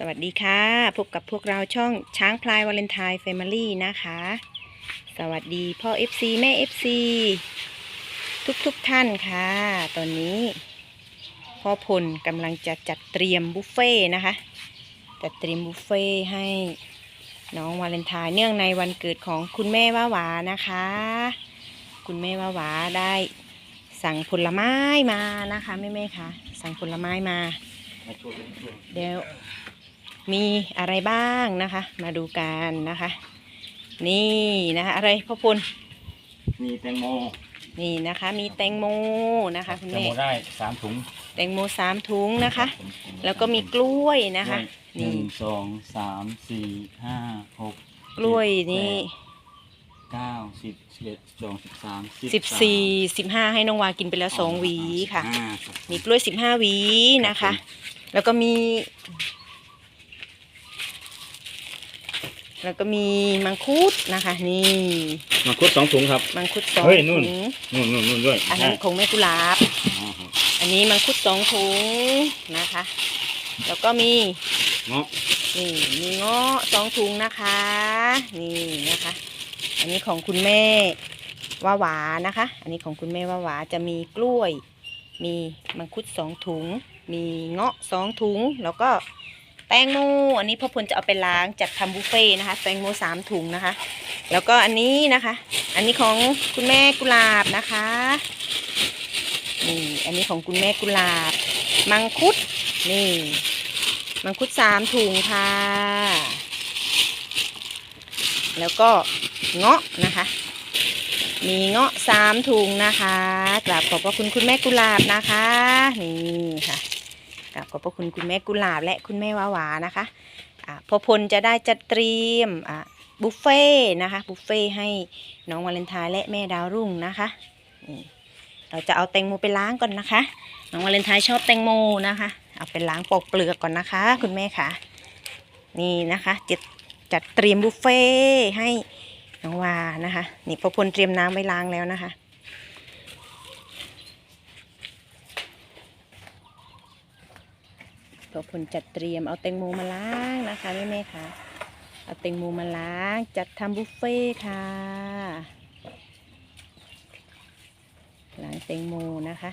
สวัสดีค่ะ พบกับพวกเราช่องช้างพลายวาเลนไทน์แฟมิลี่นะคะ สวัสดีพ่อ FC แม่ FC ทุกทุกๆท่านค่ะ ตอนนี้ พ่อพลกำลังจะจัดเตรียมบุฟเฟ่ต์นะคะ จัดเตรียมบุฟเฟ่ต์ให้น้องวาเลนไทน์เนื่องในวันเกิดของคุณแม่ว่าหวานะคะ คุณแม่ว่าหวาได้สั่งผลไม้มานะคะแม่แม่ๆค่ะสั่งผลไม้มามาช่วยกันช่วยเดี๋ยว มีอะไรบ้างนะคะ มาดูกันนะคะ นี่นะคะ อะไรพ่อพลมีแตงโมนี่นะคะ มีแตงโมนะคะคุณแตงแม่โมได้สามถุง แตงโมสามถุงนะคะผมผมแล้วก็มีกล้วยนะคะหนึ่นี่งสองสามสี่ห้าหกกล้วยนี่เก้าสิบสิบเอ็ดสิบสองสิบสามสิบสี่สิบห้าให้น้องวากินไปแล้วสองหวีค่ะห้ามีกล้วยสิบห้าหวีนะคะ แล้วก็มี แล้วก็มีมังคุดนะคะ นี่มาคุดสองถุงครับ มังคุดสองเฮ้ยนู่ถุนงนู่นนู่นนู่นด้วยอันนั้นของแม่กุหลาบ อ๋อครับอันนี้มังคุดสองถุงนะคะ แล้วก็มีเงาะนี่มีเงาะสองถุงนะคะ นี่นะคะ อันนี้ของคุณแม่ว่าหวานะคะ อันนี้ของคุณแม่ว่าหวาจะมีกล้วย มีมังคุดสองถุง มีเงาะสองถุง แล้วก็ แตงโมอันนี้พ่อพลจะเอาไปล้างจัดทำบุฟเฟ่นะคะ แตงโมสามถุงนะคะ แล้วก็อันนี้นะคะ อันนี้ของคุณแม่กุหลาบนะคะนี่อันนี้ของคุณแม่กุหลาบ มังคุดนี่มังคุดสามถุงค่ะ แล้วก็เงาะนะคะ มีเงาะสามถุงนะคะกราบขอบพระคุณคุณแม่กุหลาบนะคะ นี่ค่ะ กราบขอบพระคุณคุณแม่กุหลาบและคุณแม่วาวานะคะอ่าพอพลจะได้จัดเตรียมบุฟเฟ่นะคะบุฟเฟ่ให้น้องวาเลนไทน์และแม่ดาวรุ่งนะคะนี่เราจะเอาแตงโมไปล้างก่อนนะคะ น้องวาเลนไทน์ชอบแตงโมนะคะ เอาไปล้างปอกเปลือกก่อนนะคะ คุณแม่ค่ะ นี่นะคะจัดจัดเตรียมบุฟเฟ่ให้น้องวานะคะ นี่พอพลเตรียมน้ำไว้ล้างแล้วนะคะ พอพลจัดเตรียมเอาแตงโมมาล้างนะคะแม่แม่ๆค่ะ เอาแตงโมมาล้าง จัดทำบุฟเฟ่ค่ะ ล้างแตงโมนะคะ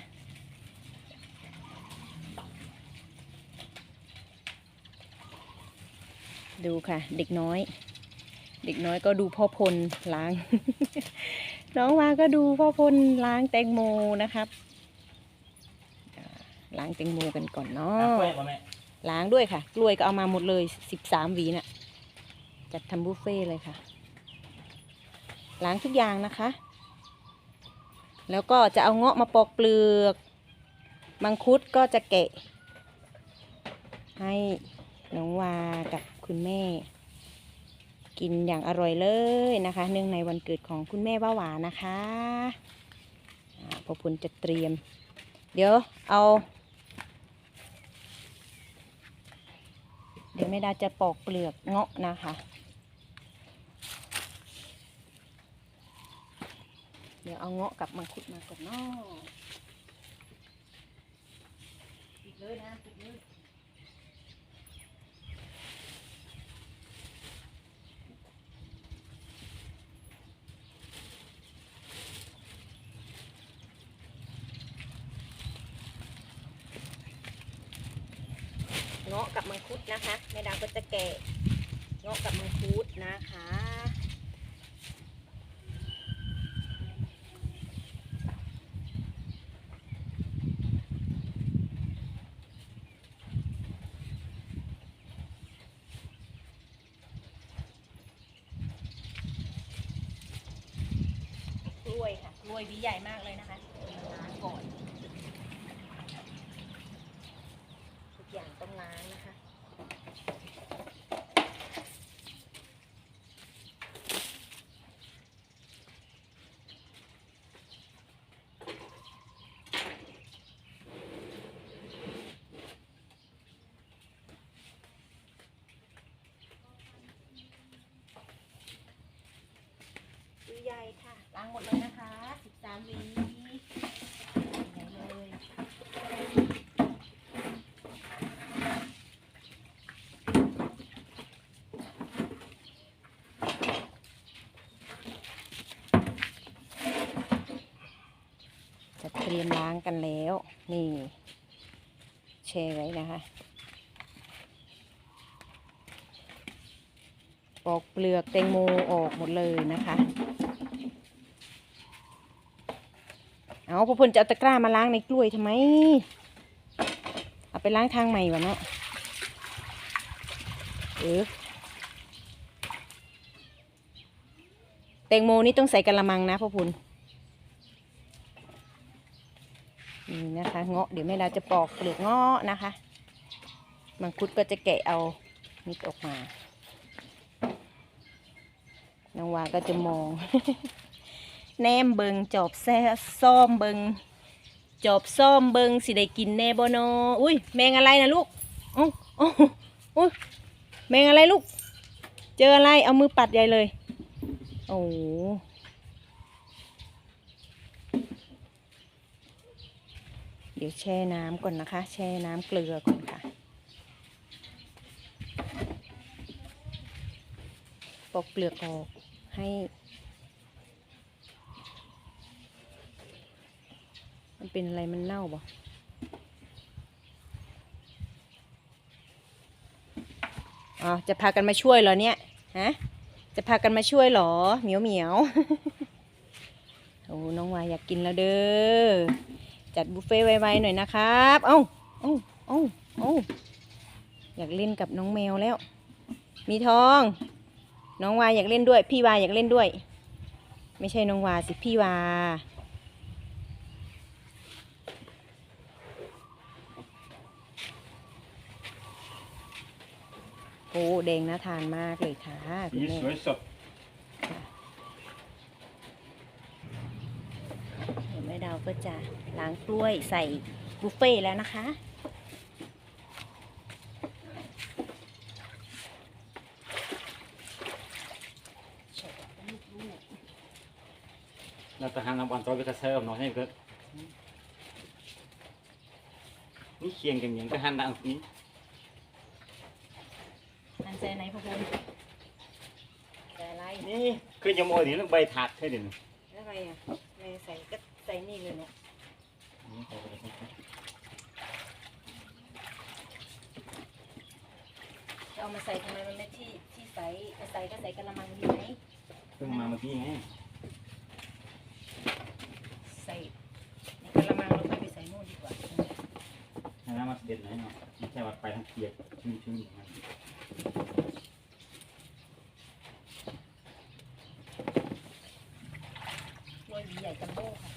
ดูค่ะ เด็กน้อย เด็กน้อยก็ดูพ่อพลล้าง น้องมาก็ดูพ่อพลล้างแตงโมนะครับ ล้างแตงโมกันก่อนเนาะกล้วยป่ะแม่ล้างด้วยค่ะ กล้วยก็เอามาหมดเลยสิบสามหวีน่ะ จัดทำบุฟเฟ่ต์เลยค่ะ ล้างทุกอย่างนะคะ แล้วก็จะเอาเงาะมาปอกเปลือก มังคุดก็จะแกะ ให้น้องวากับคุณแม่ กินอย่างอร่อยเลยนะคะ เนื่องในวันเกิดของคุณแม่ว่าหวานนะคะอ่าพอพลจะเตรียม เดี๋ยวเอา เดี๋ยวแม่ดาจะปอกเปลือกเงาะนะคะ เดี๋ยวเอาเงาะกับมังคุดมาก่อนเนาะปิดเลยนะปิดเลยเงาะกับมัง คุดนะคะแม่ดาก็จะแกะเงาะกับมังคุดนะคะกล้วยค่ะกล้วยหวีใหญ่มากเลยนะคะ ญ่ค่ะล้างหมดเลยนะคะ13วิใหญ่เลยจะเตรียมล้างกันแล้ว นี่แช่ไว้นะคะ ปอกเปลือกแตงโมออกหมดเลยนะคะ เอาพอเพ่นจะเอาตะกร้ามาล้างในกล้วยทำไม เอาไปล้างทางใหม่วะเนาะเออแตงโมนี่ต้องใส่กระมังนะพ่อพุนนี่นะคะเงาะเดี๋ยวแม่ดาวจะปอกเปลือกเงาะนะคะ มังคุดก็จะแกะเอานิดออกมา น้องวาก็จะมอง แนมเบิงจอบแซ่ซ่อมเบิงจอบซ่อมเบิงสิได้กินแน่บ่นออุ้ยแมงอะไรนะลูกโอ้อ้อุ้ยแมงอะไรลูก เจออะไรเอามือปัดใหญ่เลย โอ้โหเดี๋ยวแช่น้ำก่อนนะคะ แช่น้ำเกลือก่อนค่ะ ปอกเปลือกออก ให้มันเป็นอะไรมันเน่าบ่อ๋อจะพากันมาช่วยเหรอเนี่ยฮะจะพากันมาช่วยเหรอเหมียวเหมียวโอ้น้องวายอยากกินแล้วเด้อจัดบุฟเฟ่ไวๆหน่อยนะครับเอ้าเอ้าเอ้าเอ้าอยากเล่นกับน้องแมวแล้ว มีทอง น้องวาอยากเล่นด้วย พี่วาอยากเล่นด้วย ไม่ใช่น้องวาสิพี่วา โอ้แดงน่าทานมากเลยค่ะคุณนี่แม่สวยสดเดี๋ยวแม่ดาวก็จะล้างกล้วยใส่บุฟเฟ่ต์แล้วนะคะ เราจะหันน้ำบอลตัวไปกระเซิร์ฟหน่อยให้เกิด นี่เคียงกันอย่างก็หันดังนี้อันใจไหนพ่อคุณใจอะไรนี่คือจะโมยนี่ต้องใบถาดให้เด่นอะไรอะไม่ใส่ก็ใส่นี่เลยเนาะจะเอามาใส่ทำไมมันไม่ที่ที่ใส่จะใส่ก็ใส่กระมังดีไหมเพิ่งมาเมื่อกี้ไง ใส่ในกระมังแล้วค่อยไปใส่นู่นดีกว่า ให้น้ำมันเด็ดหนเนาะไม่ใช่ว่าไปทั้งเปียกชุ่มๆอย่างนั้นกล้วยหวีใหญ่จัมโบ้ค่ะ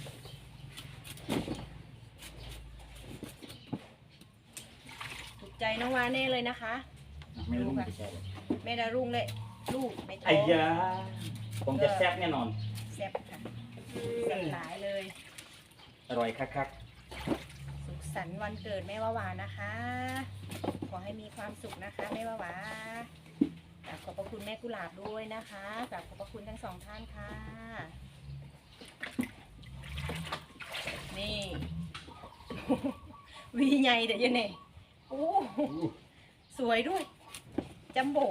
ถูกใจน้องวาแน่เลยนะคะ ไม่รู้มันจะใช่เลยแม่ดารุ่งเลยลูกไม่ท้อไอ้งยาผมจะแซ่บแน่นอน แซ่บค่ะแซ่บหลายเลย อร่อยคัก สุขสันต์วันเกิดแม่วาวานะคะ ขอให้มีความสุขนะคะแม่วาวากราบขอบพระคุณแม่กุหลาบด้วยนะคะกราบขอบพระคุณทั้งสองท่านค่ะ นี่ วีใหญ่เดี๋ยวเนี่ยโอ้ๆสวยด้วย จัมโบ้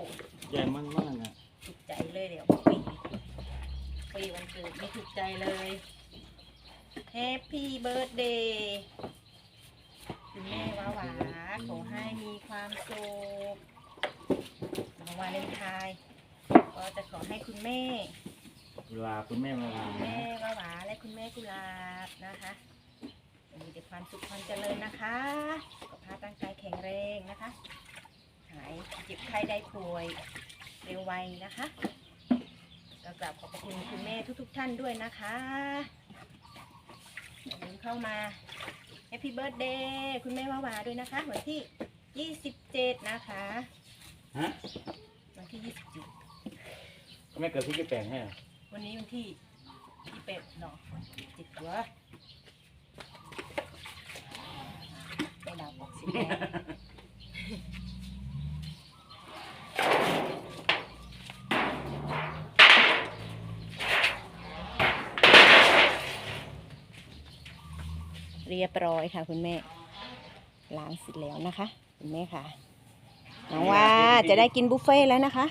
ใหญ่มากๆอะถูกใจเลยเดี๋ยวปีปีวันเกิดไม่ถูกใจเลย Happy Birthday คุณแม่ว้าหวาขอให้ มีความสุขรางวัลเลนไทายก็จะขอให้คุณแม่ เวลาคุณแม่มาลาคุณแม่วาหวาและคุณแม่กุหลาบนะคะมีแต่ความสุขความเจริญนะคะสุขภาพร่างกายแข็งแรงนะคะ หายเจ็บไข้ได้ป่วยเร็วไวนะคะก็กราบขอบพระคุณคุณแม่ทุก ๆ ท่านด้วยนะคะอย่าลืมเข้ามา Happy Birthday คุณแม่วาวาด้วยนะคะวันที่ 27นะคะ ฮะวันที่แม่เกิดที่กี่แปลงให้เหรอ27วันนี้วันที่28เนาะจิตหัวไม่ดาวบอกสิแม่เรียบร้อยค่ะคุณแม่ล้างเสร็จแล้วนะคะ คุณแม่ค่ะน้องว่าจะได้กินบุฟเฟ่ต์แล้วนะคะ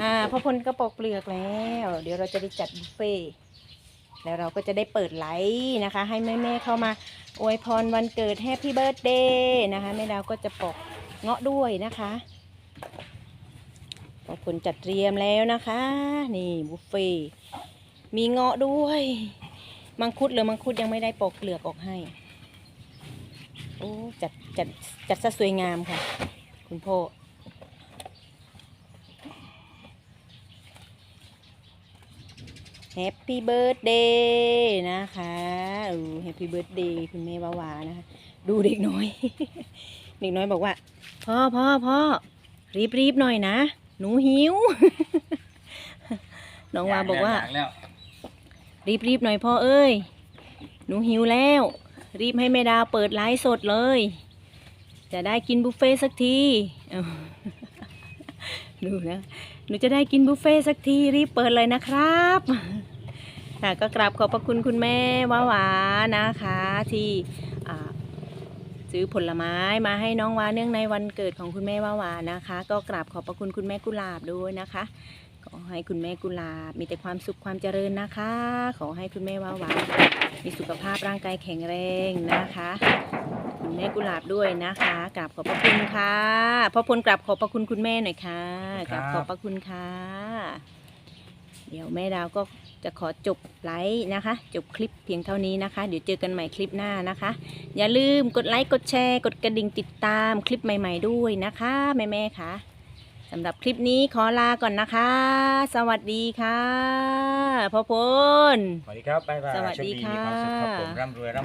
อ่าพ่อพลก็ปอกเปลือกแล้ว เดี๋ยวเราจะไปจัดบุฟเฟ่ต์แล้วเราก็จะได้เปิดไลฟ์นะคะ ให้แม่ๆเข้ามาอวยพรวันเกิดแฮปปี้เบิร์ดเดย์นะคะแม่ดาวก็จะปอกเงาะด้วยนะคะขอบคุณจัดเตรียมแล้วนะคะ นี่บุฟเฟ่ต์มีเงาะด้วย มังคุดหรือมังคุดยังไม่ได้ปอกเปลือกออกให้ โอ้จัดจัดจัดซะสวยงามค่ะ คุณพ่อแฮปปี้เบิร์ดเดย์นะคะอือแฮปปี้เบิร์ดเดย์คุณแม่วาวานะคะ ดูเด็กน้อย เด็กน้อยบอกว่า พ่อพ่อพ่อรีบรีบหน่อยนะ หนูหิว น้องวาบอกว่ายแล้วรีบรีบหน่อยพ่อเอ้ย หนูหิวแล้ว รีบให้แม่ดาวเปิดไลฟ์สดเลย จะได้กินบุฟเฟ่สักทีดูนะหนูจะได้กินบุฟเฟ่สักทีรีบเปิดเลยนะครับค่ะก็กราบขอบพระคุณคุณแม่ว้าหวานะคะ ที่ซื้อผลไม้มาให้น้องวาเนื่องในวันเกิดของคุณแม่ว้าหวานะคะ ก็กราบขอบพระคุณคุณแม่กุหลาบด้วยนะคะ ขอให้คุณแม่กุหลาบมีแต่ความสุขความเจริญนะคะ ขอให้คุณแม่ว้าหวามีสุขภาพร่างกายแข็งแรงนะคะ คุณแม่กุหลาบด้วยนะคะกราบขอบพระคุณค่ะพ่อพลกราบขอบพระคุณคุณแม่หน่อยค่ะกราบขอบพระคุณค่ะ เดี๋ยวแม่ดาวก็จะขอจบไลฟ์นะคะ จบคลิปเพียงเท่านี้นะคะ เดี๋ยวเจอกันใหม่คลิปหน้านะคะ อย่าลืมกดไลค์กดแชร์ กดกระดิ่งติดตามคลิปใหม่ ๆ ด้วยนะคะ แม่ๆค่ะ สำหรับคลิปนี้ขอลาก่อนนะคะ สวัสดีค่ะพ่อพล สวัสดีครับบ๊ายบายสวัสดีโชมีความสุขครับค่ะผมร่ำรวยร่ำ